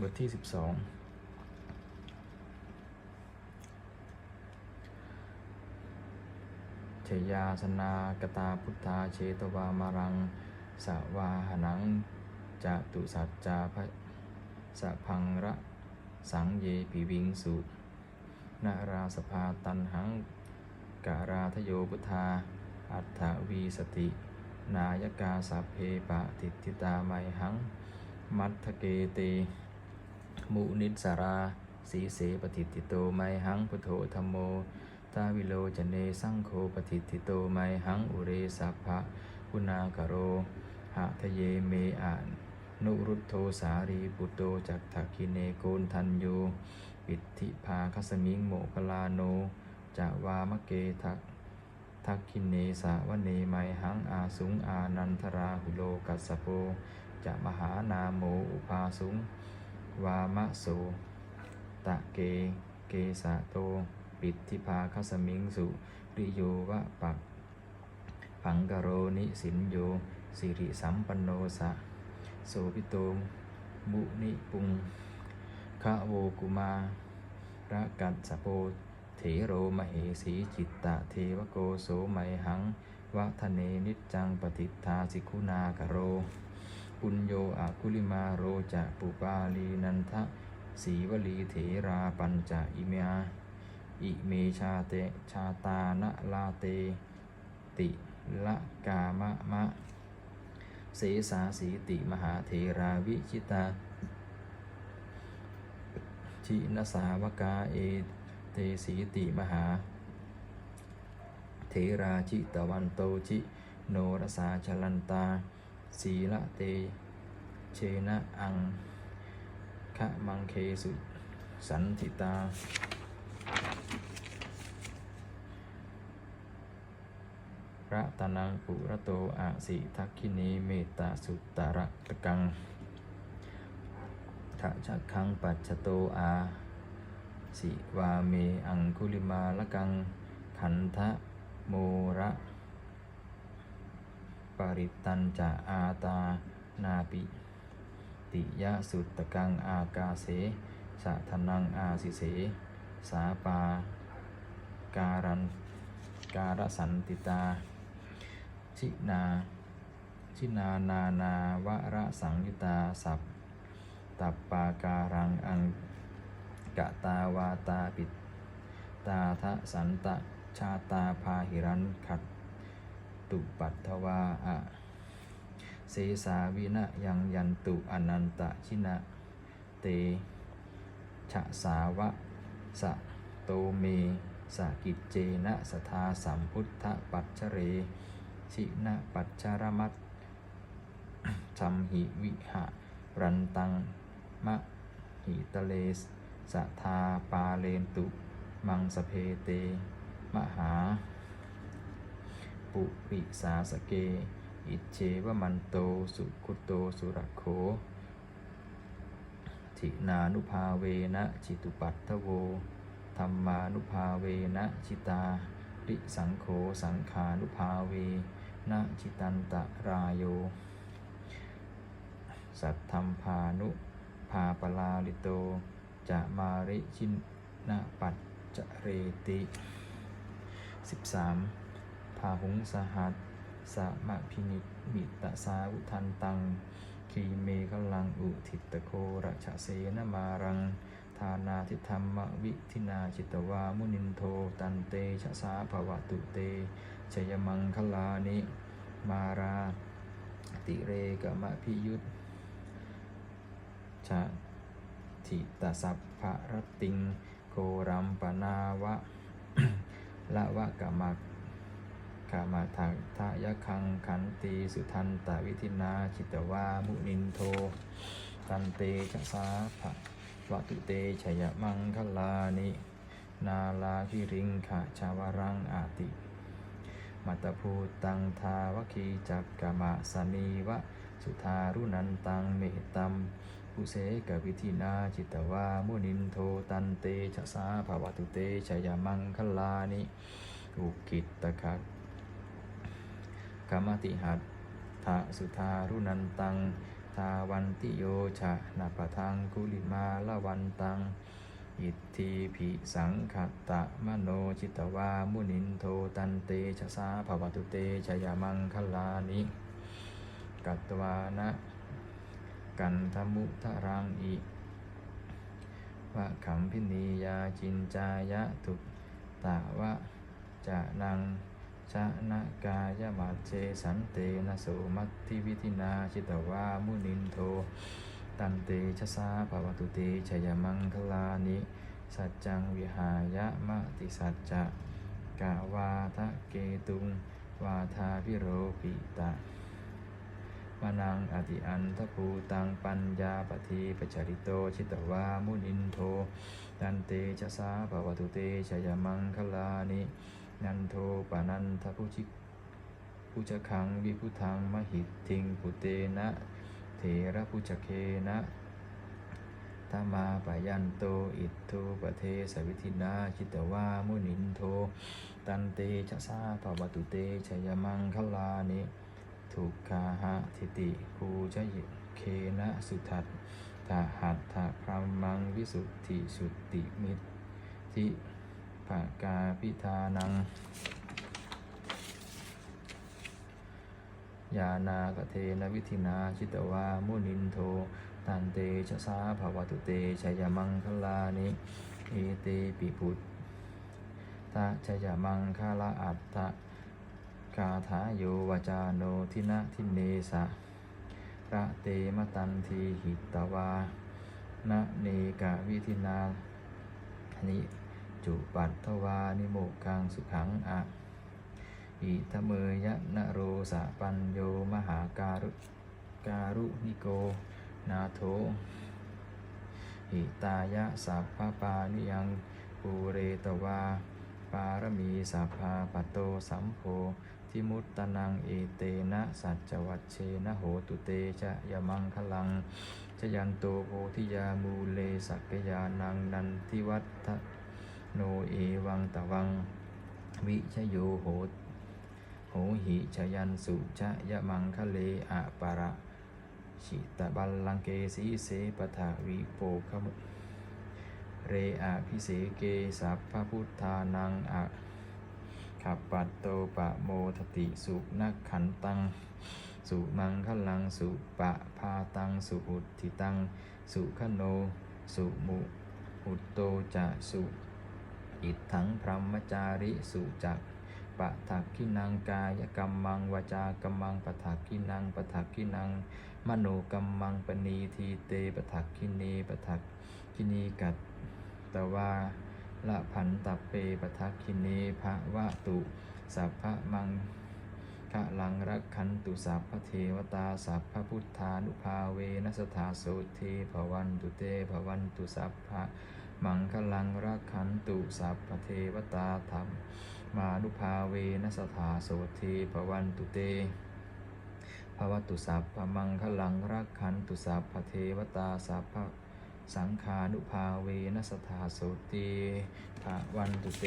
บทที่สิบสองเชยาสนากตาพุทธาเชตวามารังสาวาหนังจตุสัจจาพะสะพังระสังเยปิวิงสุนาราสภาตันหังการาทโยพุทธา อัฏฐวีสติ นายกาสัพเพปะติติตาไมหัง มัทธเกเต มุนิสาราสีเสปฏิติโตไมหังพุทโธธรรมโม ตาวิโลจเนสังโฆปฏิติโตไมหังอุเรสัพพะคุณากโร หะทะเยเมอะนุรุตโทสารีปุตโตจักถักคิเนโกนทันโยปิธิภาคสมิงโมกลาโนจะวามะเกทักทักคินเนสาวเนไมหังอาสุงอานันทราหุโลกัสสโปจะมหานาโมอุปาสุง วามะโสตะเก เกสะโต ปิดทิพาคสมิงสุริโยวะปักผังกโรนิสินโย สิริสัมปันโนสะโสพิโตมุนิปุงคะโวกุมาระกัสสโปเถโรมเหสีจิตตะเทวโกโสไมหังวะทะเนนิจจังปฏิทาสิกุณากโร ปุญโยอาคุลิมาโรจะปุปาลีนันทะสีวลีเถราปัญจะอิเมยอิเมชาเตชาตานะลาเต ติละกามะมะ เสสาสีติมหาเทราวิชิตาชินสาวกาเอเตสีติมหาเทราชิตวันโตชิโนรสาชลันตา ศีละเต เชนะอังคะมังเคสุสันติตา พระตานังปุระโตอาสิทักขินีเมตตาสุตตะระตะกังทะชักขังปัจจโตอาสิวาเมอังคุลิมาละกังขันทะโมระ ปริตันจะอาตานาปิติยะสุตตะกังอากาเสสะทนังอาสิเส สาปาการันการสันติตา ชินาชินานานาวระสังยุตาสัพตัปปาการังอังกะตาวาตาปิตาทะสันตะชาตาพาหิรันขัด ตุปัตถวาอะเสสาวินะยังยันตุอนันตชินะเตชะสาวะสะโตเมสะกิจเจนะสทาสัมพุทธปัจเจเร ชินะปัจจารมัตชัมหิวิหะรันตังมะหิตเลสสทาปาเลนตุ มังสเพเต มหา ปุริสาสเก อิเจวมันโต สุคุโต สุรโคทินานุภาเวนะจิตุปัตถโว ธรรมานุภาเวนะชิตาริสังโฆสังขานุภาเวนะจิตันตรายโย สัทธรรมพานุภาปลาลิโต จะมาริชินนาปัจจเรติ 13. พาหุงสหัสสะมะพินิจมิตะสาวุทันตัง คีเมฆลังอุทิตโคระชะเสนมารังทานาทิธรรมวิทินาจิตวามุนินโทตันเตชะสาภวตุเตชยมังคลานิ มาราติเรกมะพิยุตชะทิตสัพพรตติงโครัมปนาวะละวะกะมัก กามาทักทายะคังขันตีสุทันตวิธินาจิตวามุนินโทตันเตชะสาภะวตุเตชยมังคลานิ นาลาคิริงขะชาวรังอาติ มัตภูตังทาวคีจักกะมะสนีวะ สุทารุนันตังเมตตัมปุเสกวิธินาจิตวามุนินโทตันเตชะสาภวตุเตชยมังคลานิอุกิตตะคัก กามติหัตถะสุทารุนันตัง ทาวันติโยชะนาปะทังกุลิมาละวันตัง อิทธิภิสังขตะมโนจิตวามุนินโทตันเตชะสาภวตุเตชยามังคลานิกัตวานะกันธมุทะรังอิวะขัมพินียาจินจายะทุตะวะจะนัง ชะนะกายมัจเจสันเตนะโสมัตติวิธินาจิตวามุนินโท ตันเตชะสาภวตุเตชยมังคลานิ สัจจังวิหายะมะติสัจจะกะวาทะเกตุง วาทาพิโรปิตะมานังอติอันทภูตังปัญญาปทีปจริโตชิตวามุนินโท ตันเตชะสาภวตุเตชยมังคลานิ นันโทปานันทพุชิพุชคังวิพุทังมหิตทิงปุเตนะ เถระพุชเคนะธรรมาปยันโต อิทธุปเทสวิธินาจิตวามุนินโท ตันเตชะสาภวตุเตชยมังคลานิทุกขาหะทิติภูชยเคนะสุทัตถาหัตถะพรมังวิสุทธิสุตติมิตทิ ภากาพิธานัง ยานากเทนวิธินาชิตวามุนินโทตันเตชะสาภวตุเตชยมังคลานิเอเตปิพุทธะชยมังคลาอัตตะคาถาโยวจาโนทินะทิเนสะระเตมตันทีหิตวานะเนกะวิธินานิ จุปัตถวานิโมกขังสุขังอะอิทะเมยะนโรสะปัญโยมหาการุการุนิโกนาโถอิตายะสัพพปานิยังปูเรตวา ปารมีสัพพาปโตสัมโพทิมุตตนังเอเตนะสัจจวัชเชนะโหตุเตจะยมังคลังชยันโตโพธิยามูเลสักยานังนันทิวัตทะ โนเอวังตะวัง วิชโยโหโหหิชยันสุชะยะมังคะเลอะปะระชิตะบัลลังเกสีเสปะทะวิโปคมุเรอะพิเศเกสัพพะพุทธานังอะขับปัตโตปะโมทติสุนักขันตัง สุมังคลังสุปะพาตังสุอุทิตัง สุขโน สุมุอุตโตจะสุ อิทธังพรหมจาริสุจักปะถักขินังกายกรรมังวาจากรรมังปะถักขินังปะถักขินัง มโนกรรมังปณีทีเตปะถักขิเนปะถักขินีกัตตวาละพันตัปเปปะทักขิเนภะวะตุสัพพะมังคะลังรักขันตุสัพพะเทวตาสัพพะพุทธานุภาเวนัสธาโสเทภวันตุเตภวันตุสัพพะ มังคลังรักขันตุสัพพเทวตาธรรม มานุภาเวนัสธาโสเทภวันตุเตภวตุสัพพมังคลังรักขันตุสัพพเทวตาสัพพสังขานุภาเวนัสธาโสเตภวันตุเต